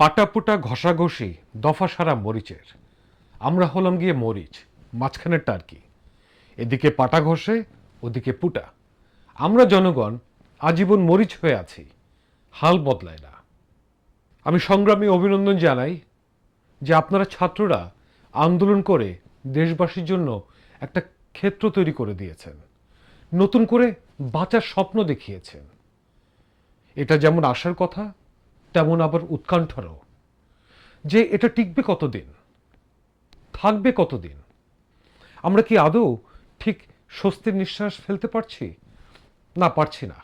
পাটাপুটা ঘষাঘষি দফা সারা মরিচের। আমরা হলাম গিয়ে মরিচ মাঝখানেরটা আর কি এদিকে পাটা ঘষে, ওদিকে পুটা। আমরা জনগণ আজীবন মরিচ হয়ে আছি, হাল বদলায় না। আমি সংগ্রামী অভিনন্দন জানাই যে আপনারা ছাত্ররা আন্দোলন করে দেশবাসীর জন্য একটা ক্ষেত্র তৈরি করে দিয়েছেন। নতুন করে বাঁচার স্বপ্ন দেখিয়েছেন। এটা যেমন আসার কথা তেমন আবার উৎকণ্ঠারও। যে এটা টিকবে কতদিন? থাকবে কতদিন? আমরা কি আদৌ ঠিক স্বস্তির নিঃশ্বাস ফেলতে পারছি? না পারছি না।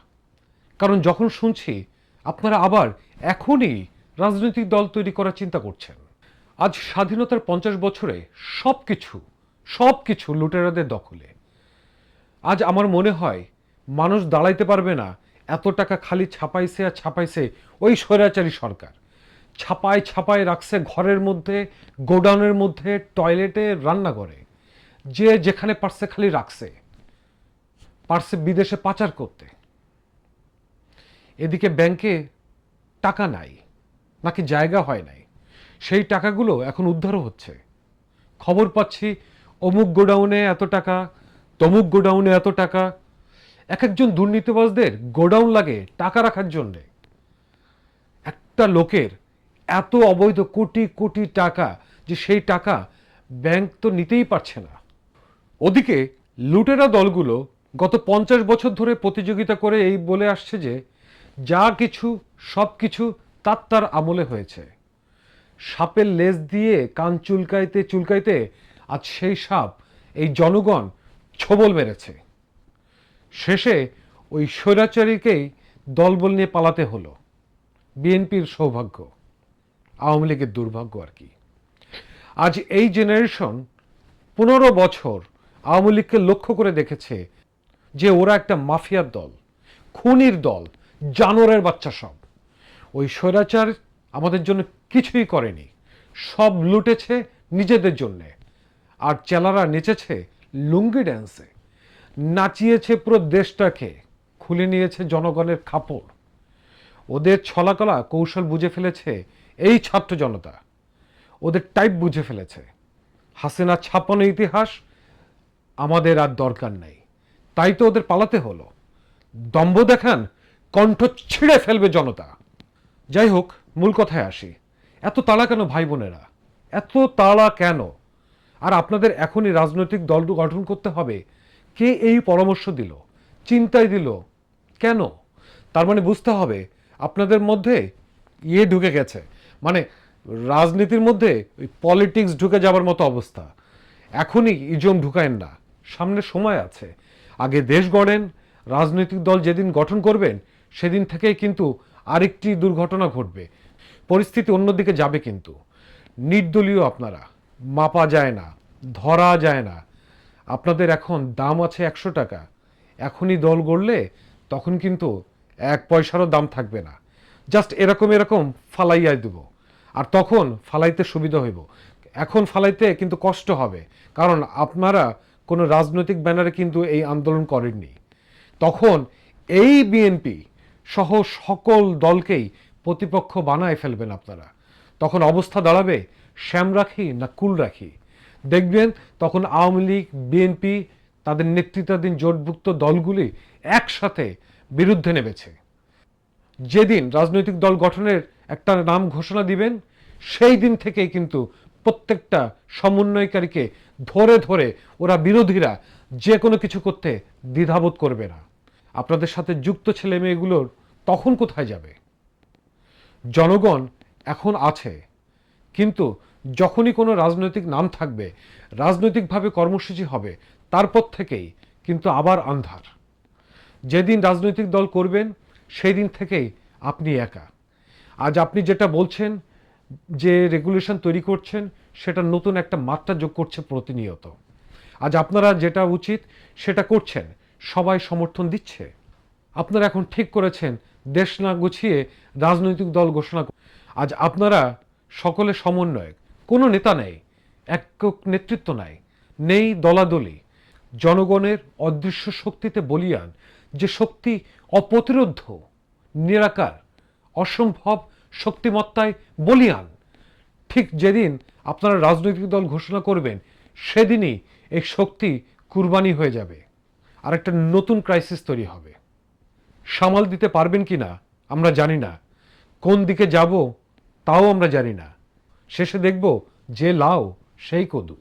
কারণ যখন শুনছি আপনারা আবার এখনই রাজনৈতিক দল তৈরি করার চিন্তা করছেন। আজ স্বাধীনতার পঞ্চাশ বছরে সব কিছু সব কিছু লুটেরাদের দখলে। আজ আমার মনে হয় মানুষ দাঁড়াইতে পারবে না এত টাকা খালি ছাপাইছে আর ছাপাইছে ওই স্বৈরাচারী সরকার। ছাপায় ছাপায় রাখছে ঘরের মধ্যে, গোডাউনের মধ্যে, টয়লেটে, রান্নাঘরে। যে যেখানে পারছে খালি রাখছে। পারছে বিদেশে পাচার করতে। এদিকে ব্যাংকে টাকা নাই, নাকি জায়গা হয় নাই। সেই টাকাগুলো এখন উদ্ধারও হচ্ছে। খবর পাচ্ছি, অমুক গোডাউনে এত টাকা, তমুক গোডাউনে এত টাকা এক একজন দুর্নীতিবাজদের গোডাউন লাগে টাকা রাখার জন্যে। একটা লোকের এত অবৈধ কোটি কোটি টাকা যে সেই টাকা ব্যাংক তো নিতেই পারছে না। ওদিকে লুটেরা দলগুলো গত পঞ্চাশ বছর ধরে প্রতিযোগিতা করে এই বলে আসছে যে, যা কিছু, সব কিছু তার তার আমলে হয়েছে। সাপের লেজ দিয়ে কান চুলকাইতে চুলকাইতে আজ সেই সাপ এই জনগণ ছবল মেরেছে। শেষে ওই স্বৈরাচারীকেই দলবল নিয়ে পালাতে হলো। বিএনপির সৌভাগ্য, আওয়ামী লীগের দুর্ভাগ্য আর কি। আজ এই জেনারেশন পনেরো বছর আওয়ামী লীগকে লক্ষ্য করে দেখেছে যে ওরা একটা মাফিয়ার দল, খুনির দল, জানোয়ারের বাচ্চা সব। ওই স্বৈরাচার আমাদের জন্য কিছুই করেনি, সব লুটেছে নিজেদের জন্যে। আর চেলারা নেচেছে লুঙ্গি ড্যান্সে নাচিয়েছে পুরো দেশটাকে, খুলে নিয়েছে জনগণের খাপড়। ওদের ছলাকলা কৌশল বুঝে ফেলেছে এই ছাত্র জনতা। ওদের টাইপ বুঝে ফেলেছে। হাসিনা ছাপানো ইতিহাস আমাদের আর দরকার নেই। তাই তো ওদের পালাতে হলো। দম্ভ দেখান, কণ্ঠ ছিঁড়ে ফেলবে জনতা। যাই হোক, মূল কথায় আসি। এত তাড়া কেন ভাই বোনেরা? এত তাড়া কেন? আর আপনাদের এখনই রাজনৈতিক দল গঠন করতে হবে। কে এই পরামর্শ দিল? চিন্তায় দিল, কেন? তার মানে বুঝতে হবে, আপনাদের মধ্যে ইয়ে ঢুকে গেছে। মানে রাজনীতির মধ্যে ওই পলিটিক্স ঢুকে যাবার মতো অবস্থা। এখনই ইজম ঢুকায়েন না। সামনে সময় আছে। আগে দেশ গড়েন, রাজনৈতিক দল যেদিন গঠন করবেন, সেদিন থেকেই কিন্তু আরেকটি দুর্ঘটনা ঘটবে। পরিস্থিতি অন্যদিকে যাবে কিন্তু। নির্দলীয় আপনারা, মাপা যায় না, ধরা যায় না। আপনাদের এখন দাম আছে একশো টাকা। এখনই দল গড়লে তখন কিন্তু এক পয়সারও দাম থাকবে না। জাস্ট এরকম এরকম ফালাইয়াই দেব। আর তখন ফালাইতে সুবিধা হইব। এখন ফালাইতে কিন্তু কষ্ট হবে। কারণ আপনারা কোনো রাজনৈতিক ব্যানারে কিন্তু এই আন্দোলন করেননি। তখন এই বিএনপি সহ সকল দলকেই প্রতিপক্ষ বানায় ফেলবেন আপনারা। তখন অবস্থা দাঁড়াবে শ্যাম রাখি না কুল রাখি দেখবেন তখন আওয়ামী লীগ বিএনপি তাদের নেতৃত্বাধীন জোটভুক্ত দলগুলি একসাথে বিরুদ্ধে নেমেছে। যেদিন রাজনৈতিক দল গঠনের একটা নাম ঘোষণা দিবেন, সেই দিন থেকেই কিন্তু প্রত্যেকটা সমন্বয়কারীকে ধরে ধরে ওরা বিরোধীরা যে কোনো কিছু করতে দ্বিধাবোধ করবে না। আপনাদের সাথে যুক্ত ছেলে মেয়েগুলোর তখন কোথায় যাবে? জনগণ এখন আছে, কিন্তু যখনই কোনো রাজনৈতিক নাম থাকবে, রাজনৈতিকভাবে কর্মসূচি হবে, তারপর থেকেই কিন্তু আবার আন্ধার। যেদিন রাজনৈতিক দল করবেন সেই দিন থেকেই আপনি একা। আজ আপনি যেটা বলছেন, যে রেগুলেশন তৈরি করছেন, সেটা নতুন একটা মাত্রা যোগ করছে প্রতিনিয়ত। আজ আপনারা যেটা উচিত, সেটা করছেন, সবাই সমর্থন দিচ্ছে। আপনারা এখন ঠিক করেছেন, দেশ না গুছিয়ে রাজনৈতিক দল ঘোষণা আজ আপনারা সকলে সমন্বয়ক কোনো নেতা নেই, একক নেতৃত্ব নাই, নেই দলাদলি। জনগণের অদৃশ্য শক্তিতে বলিয়ান যে শক্তি অপ্রতিরোধ্য, নিরাকার, অসম্ভব শক্তিমত্তায় বলিয়ান। ঠিক যেদিন আপনারা রাজনৈতিক দল ঘোষণা করবেন, সেদিনই এই শক্তি কুরবানি হয়ে যাবে। আর একটা নতুন ক্রাইসিস তৈরি হবে। সামাল দিতে পারবেন কি না আমরা জানি না। কোন দিকে যাব, তাও আমরা জানি না। শেষে দেখব যে লাও, সেই কদু।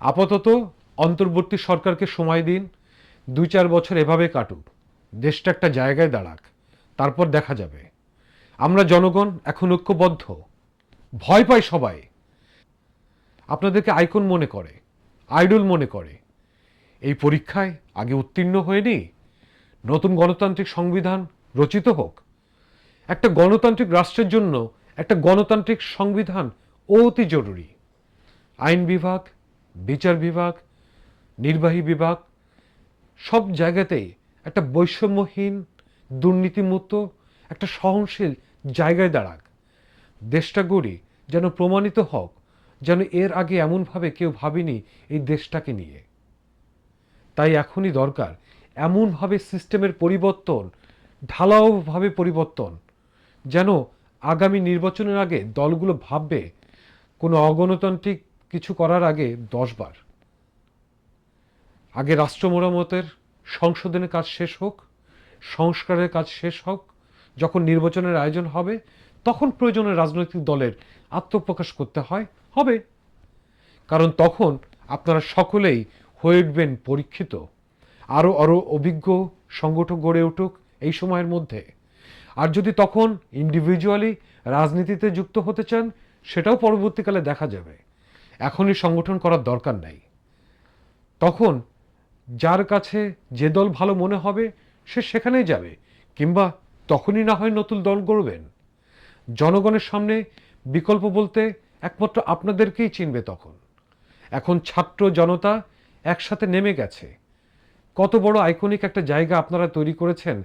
আপাতত অন্তর্বর্তী সরকারকে সময় দিন, দুই চার বছর এভাবে কাটুক। দেশটা একটা জায়গায় দাঁড়াক, তারপর দেখা যাবে। আমরা জনগণ এখন ঐক্যবদ্ধ। ভয় পায় সবাই। আপনাদেরকে আইকন মনে করে, আইডল মনে করে। এই পরীক্ষায় আগে উত্তীর্ণ হয়নি, নতুন গণতান্ত্রিক সংবিধান রচিত হোক। একটা গণতান্ত্রিক রাষ্ট্রের জন্য একটা গণতান্ত্রিক সংবিধান অতি জরুরি। আইন বিভাগ, বিচার বিভাগ, নির্বাহী বিভাগ, সব জায়গাতেই একটা বৈষম্যহীন, দুর্নীতিমুক্ত, একটা সহনশীল জায়গায় দাঁড়াক। দেশটা গড়ি যেন প্রমাণিত হোক, যেন এর আগে এমনভাবে কেউ ভাবেনি এই দেশটাকে নিয়ে। তাই এখনই দরকার এমনভাবে সিস্টেমের পরিবর্তন, ঢালাওভাবে পরিবর্তন, যেন আগামী নির্বাচনের আগে দলগুলো ভাববে, কোনো অগণতান্ত্রিক কিছু করার আগে দশবার। আগে রাষ্ট্র মেরামতের সংশোধনের কাজ শেষ হোক, সংস্কারের কাজ শেষ হোক, যখন নির্বাচনের আয়োজন হবে, তখন প্রয়োজনে রাজনৈতিক দলের আত্মপ্রকাশ করতে হয়, হবে। কারণ তখন আপনারা সকলেই হয়ে উঠবেন পরীক্ষিত আরও আরও অভিজ্ঞ সংগঠক গড়ে উঠুক এই সময়ের মধ্যে। আর যদি তখন ইন্ডিভিজুয়ালি রাজনীতিতে যুক্ত হতে চান, সেটাও পরবর্তীকালে দেখা যাবে। এখনই সংগঠন করার দরকার নাই। তখন যার কাছে যে দল ভালো মনে হবে, সে সেখানেই যাবে, কিংবা তখনই না হয় নতুন দল গড়বেন। জনগণের সামনে বিকল্প বলতে একমাত্র আপনাদেরকেই চিনবে তখন। এখন ছাত্র জনতা একসাথে নেমে গেছে। কত বড় আইকনিক একটা জায়গা আপনারা তৈরি করেছেন,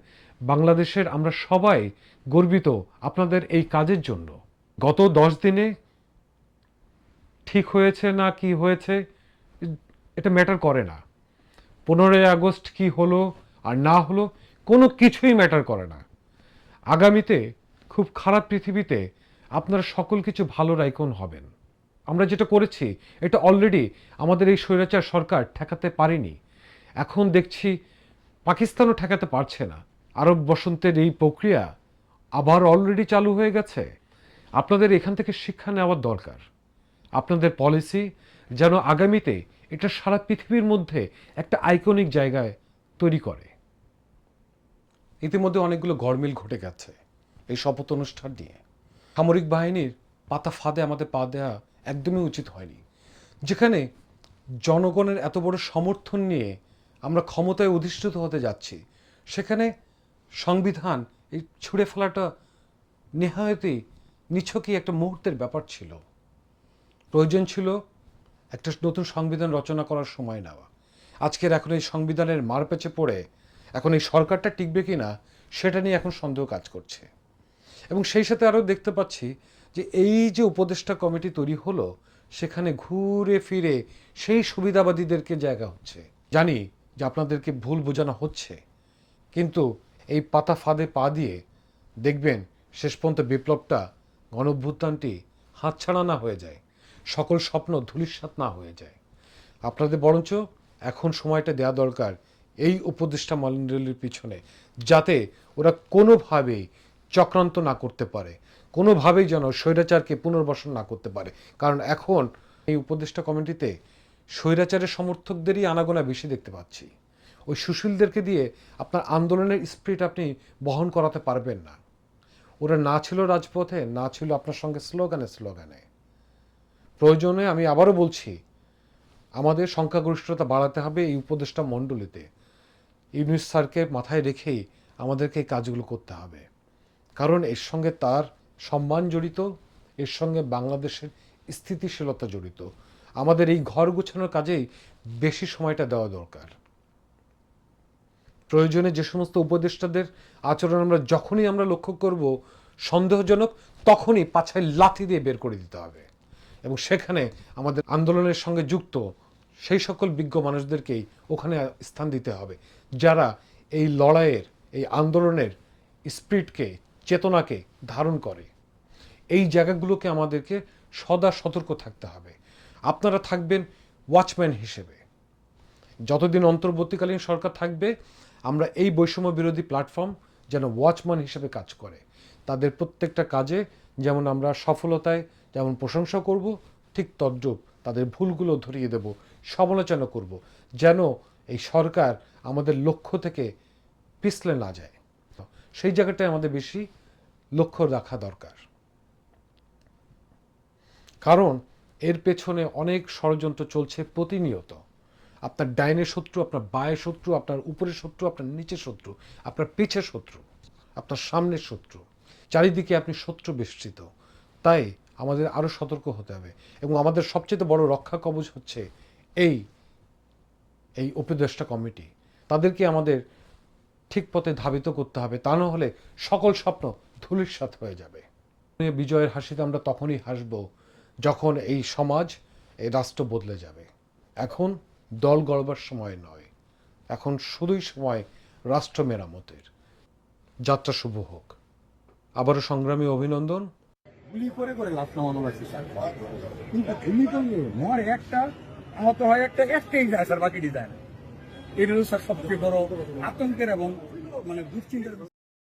বাংলাদেশের আমরা সবাই গর্বিত আপনাদের এই কাজের জন্য। গত দশ দিনে ঠিক হয়েছে না কি হয়েছে, এটা ম্যাটার করে না। পনেরোই আগস্ট কি হলো আর না হলো, কোনো কিছুই ম্যাটার করে না। আগামীতে খুব খারাপ পৃথিবীতে আপনারা সকল কিছু ভালোর আইকন হবেন। আমরা যেটা করেছি, এটা অলরেডি আমাদের এই স্বৈরাচার সরকার ঠেকাতে পারেনি। এখন দেখছি পাকিস্তানও ঠেকাতে পারছে না। আরব বসন্তের এই প্রক্রিয়া আবার অলরেডি চালু হয়ে গেছে। আপনাদের এখান থেকে শিক্ষা নেওয়ার দরকার। আপনাদের পলিসি যেন আগামীতে এটা সারা পৃথিবীর মধ্যে একটা আইকনিক জায়গায় তৈরি করে। ইতিমধ্যে অনেকগুলো গরমিল ঘটে গেছে এই শপথ অনুষ্ঠান নিয়ে। সামরিক বাহিনীর পাতা ফাঁদে আমাদের পা দেওয়া একদমই উচিত হয়নি। যেখানে জনগণের এত বড় সমর্থন নিয়ে আমরা ক্ষমতায় অধিষ্ঠিত হতে যাচ্ছি। সেখানে সংবিধান এই ছুঁড়ে ফেলাটা নেহায়তই নিছকই একটা মুহূর্তের ব্যাপার ছিল। প্রয়োজন ছিল একটা নতুন সংবিধান রচনা করার সময় নেওয়া। আজকের এখন এই সংবিধানের মার মারপেচে পড়ে এখন এই সরকারটা টিকবে কি না সেটা নিয়ে এখন সন্দেহ কাজ করছে। এবং সেই সাথে আরও দেখতে পাচ্ছি যে এই যে উপদেষ্টা কমিটি তৈরি হলো, সেখানে ঘুরে ফিরে সেই সুবিধাবাদীদেরকে জায়গা হচ্ছে। জানি যে আপনাদেরকে ভুল বোঝানো হচ্ছে। কিন্তু এই পাতা ফাঁদে পা দিয়ে দেখবেন শেষ পর্যন্ত বিপ্লবটা, গণভ্যুত্থানটি হাতছাড়া না হয়ে যায়। সকল স্বপ্ন ধূলিসাৎ না হয়ে যায়। আপনাদের বরঞ্চ এখন সময়টা দেওয়া দরকার এই উপদেষ্টা মণ্ডলীর পিছনে, যাতে ওরা কোনোভাবেই চক্রান্ত না করতে পারে, কোনোভাবেই যেন স্বৈরাচারকে পুনর্বাসন না করতে পারে। কারণ এখন এই উপদেষ্টা কমিটিতে স্বৈরাচারের সমর্থকদেরই আনাগোনা বেশি দেখতে পাচ্ছি। ওই সুশীলদেরকে দিয়ে আপনার আন্দোলনের স্পিরিট আপনি বহন করাতে পারবেন না। ওরা না ছিল রাজপথে, না ছিল আপনার সঙ্গে স্লোগানে স্লোগানে। প্রয়োজনে আমি আবারও বলছি, আমাদের সংখ্যাগরিষ্ঠতা বাড়াতে হবে এই উপদেষ্টা মণ্ডলীতে। ইউনিস স্যারকে মাথায় রেখেই আমাদেরকে এই কাজগুলো করতে হবে। কারণ এর সঙ্গে তার সম্মান জড়িত, এর সঙ্গে বাংলাদেশের স্থিতিশীলতা জড়িত। আমাদের এই ঘর গোছানোর কাজেই বেশি সময়টা দেওয়া দরকার। প্রয়োজনে যে সমস্ত উপদেষ্টাদের আচরণ আমরা যখনই আমরা লক্ষ্য করব, সন্দেহজনক তখনই পাছায় লাথি দিয়ে বের করে দিতে হবে। এবং সেখানে আমাদের আন্দোলনের সঙ্গে যুক্ত সেই সকল বিজ্ঞ মানুষদেরকেই ওখানে স্থান দিতে হবে, যারা এই লড়াইয়ের, এই আন্দোলনের স্পিরিটকে চেতনাকে ধারণ করে। এই জায়গাগুলোকে আমাদেরকে সদা সতর্ক থাকতে হবে। আপনারা থাকবেন ওয়াচম্যান হিসেবে। যতদিন অন্তর্বর্তীকালীন সরকার থাকবে, আমরা এই বৈষম্য বিরোধী প্ল্যাটফর্ম যেন ওয়াচম্যান হিসেবে কাজ করে। তাদের প্রত্যেকটা কাজে যেমন আমরা সফলতায় যেমন প্রশংসা করব, ঠিক তদ্রূপ তাদের ভুলগুলো ধরিয়ে দেব, সমালোচনা করব, যেন এই সরকার আমাদের লক্ষ্য থেকে পিছলে না যায়। সেই জায়গাটায় আমাদের বেশি লক্ষ্য রাখা দরকার। কারণ এর পেছনে অনেক ষড়যন্ত্র চলছে প্রতিনিয়ত। আপনার ডাইনের শত্রু, আপনার বায়ের শত্রু, আপনার উপরের শত্রু, আপনার নিচের শত্রু, আপনার পিছের শত্রু, আপনার সামনের শত্রু। চারিদিকে আপনি শত্রু বেষ্টিত। তাই আমাদের আরও সতর্ক হতে হবে এবং আমাদের সবচেয়ে বড় রক্ষা কবচ হচ্ছে এই এই উপদেষ্টা কমিটি। তাদেরকে আমাদের ঠিক পথে ধাবিত করতে হবে। তা না হলে সকল স্বপ্ন ধুলিস্বাৎ হয়ে যাবে। বিজয়ের হাসিতে আমরা তখনই হাসব। যখন এই সমাজ, এই রাষ্ট্র বদলে যাবে। এখন দল গড়বার সময় নয়। এখন শুধুই সময় রাষ্ট্র মেরামতের। যাত্রা শুভ হোক। আবারও সংগ্রামী অভিনন্দন। গুলি করে করে নামানো লাগছে, স্যার। কিন্তু একটা, আহত হয় একটা, একটাই যায়, স্যার যায় না। এটা স্যার, সবচেয়ে বড় আতঙ্কের এবং মানে দুশ্চিন্তার